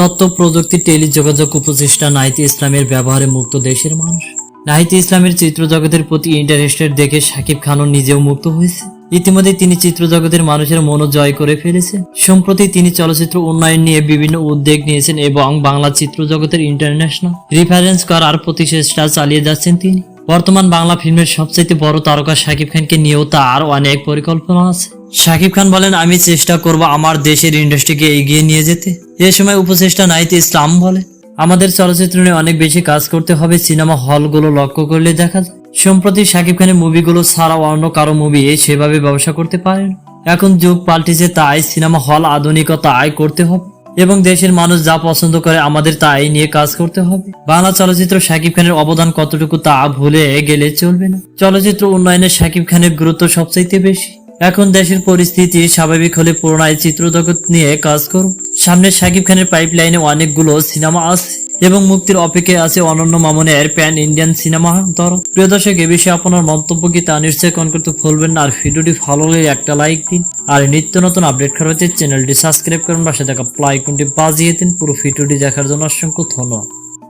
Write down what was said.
তথ্য প্রযুক্তি টেলিযোগাযোগ উপদেষ্টা নাহিদ ইসলামের ব্যবহারে মুক্ত দেশের মানুষ। নাহিদ ইসলামের চিত্র জগতের প্রতি ইন্টারেস্টের দেখে শাকিব খানও নিজেও মুক্ত হয়েছে। ইতিমধ্যে তিনি চিত্র জগতের মানুষের মনও জয় করে ফেলেছেন। সম্প্রতি তিনি চলচ্চিত্র উন্নয়ন নিয়ে বিভিন্ন উদ্যোগ নিয়েছেন এবং বাংলা চিত্র জগতের ইন্টারন্যাশনাল রিফারেন্স করার প্রতিচেষ্টা চালিয়ে যাচ্ছেন তিনি। বর্তমান বাংলা ফিল্মের সবচাইতে বড় তারকা শাকিব খানকে নিয়েও তার অনেক পরিকল্পনা আছে। শাকিব খান বলেন, আমি চেষ্টা করব আমার দেশের ইন্ডাস্ট্রিকে এগিয়ে নিয়ে যেতে। এ সময় উপচেষ্টা নাইতে ইসলাম বলে, আমাদের চলচ্চিত্র নিয়ে অনেক বেশি কাজ করতে হবে, সিনেমা হলগুলো লক্ষ্য করলে দেখা যায়। সম্প্রতি শাকিব খানের মুভিগুলো ছাড়াও অন্য কারও মুভি সেভাবে ব্যবসা করতে পারেন। এখন যুগ পাল্টেছে, তাই সিনেমা হল আধুনিকতা আয় করতে হবে এবং দেশের মানুষ যা পছন্দ করে আমাদের তাই নিয়ে কাজ করতে হবে। বাংলা চলচ্চিত্র শাকিব খানের অবদান কতটুকু তা ভুলে গেলে চলবে না। চলচ্চিত্র উন্নয়নে শাকিব খানের গুরুত্ব সবচাইতে বেশি। এখন দেশের পরিস্থিতি স্বাভাবিক হলে পুরোনায় চিত্র জগৎ নিয়ে কাজ করুন। সামনে শাকিব খানের পাইপলাইনে অনেকগুলো সিনেমা আছে এবং মুক্তির অপেক্ষায় আছে অনন্য মামনের প্যান ইন্ডিয়ান সিনেমা দর প্রিয় দর্শক, এ বিষয়ে আপনার মন্তব্য কি তা নিশ্চয় কন করতে ভুলবেন না। আর ভিডিওটি ভালো লাগলে একটা লাইক দিন। আর নিত্য নতুন আপডেট করার চ্যানেলটি সাবস্ক্রাইব করুন। পাশে দেখা প্লাই কোনটি বাজিয়ে দিন। পুরো ভিডিওটি দেখার জন্য অসংখ্য ধন্যবাদ।